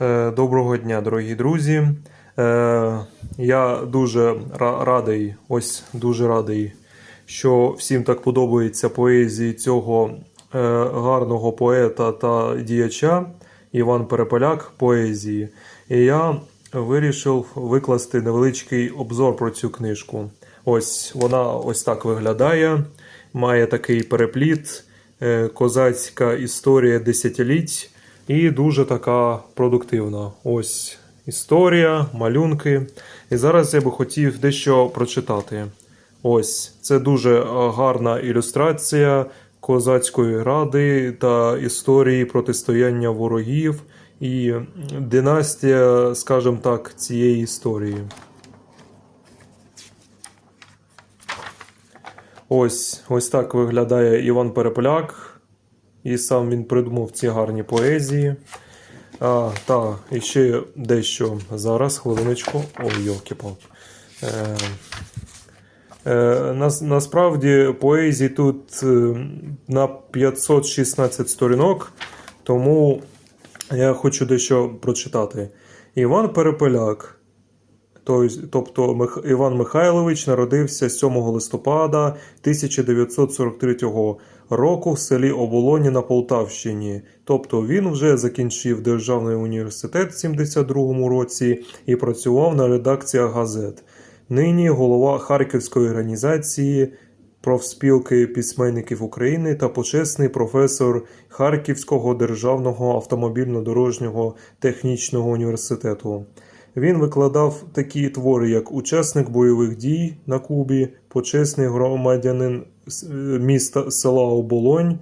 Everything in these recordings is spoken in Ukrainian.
Е, Доброго дня, дорогі друзі. Е, Я дуже радий, ось дуже радий, що всім так подобається поезії цього е, гарного поета та діяча Іван Перепеляк поезії. І я вирішив викласти невеличкий обзор про цю книжку. Ось вона ось так виглядає. Має такий перепліт, козацька історія десятиліть і дуже така продуктивна. Ось історія, малюнки. І зараз я би хотів дещо прочитати. Ось це дуже е, гарна ілюстрація козацької ради та історії протистояння ворогів і династія, скажімо так, цієї історії. Ось, ось так виглядає Іван Переполяк. І сам він придумав ці гарні поезії. А, та, і ще дещо зараз, хвилиночку. Ой, йолки-пал. Е, е, нас, насправді поезії тут е, на 516 сторінок, тому я хочу дещо прочитати. Іван Перепеляк. Тобто Іван Михайлович народився 7 листопада 1943 року в селі Оболоні на Полтавщині. Тобто він вже закінчив Державний університет в 72 році і працював на редакціях газет. Нині голова Харківської організації профспілки письменників України та почесний професор Харківського державного автомобільно-дорожнього технічного університету. Він викладав такі твори, як Учасник бойових дій на Кубі, почесний громадянин е, міста села Оболонь,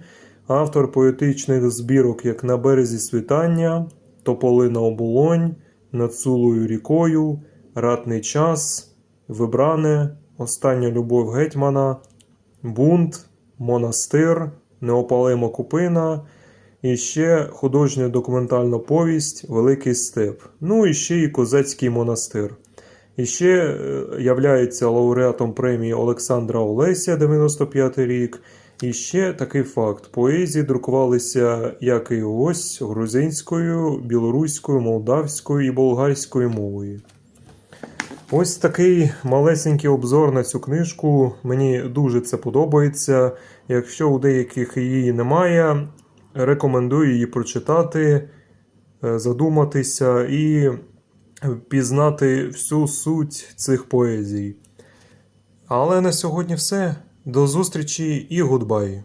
автор поетичних збірок як На березі світання, Тополина Оболонь, Над Сулою рікою, Ратний час, Вибране, Остання любов гетьмана, Бунт, Монастир, Неопалима купина. І ще художня документальна повість Великий степ. Ну і ще і Козацький монастир. І ще е, являється лауреатом премії Олександра Олеся 95 рік. І ще такий факт: поезії друкувалися як і ось грузинською, білоруською, молдавською і болгарською мовою. Ось такий малесенький обзор на цю книжку. Мені дуже це подобається. Якщо у деяких її немає, рекомендую її прочитати, е, задуматися і пізнати всю суть цих поезій. Але на сьогодні все. До зустрічі і гудбай!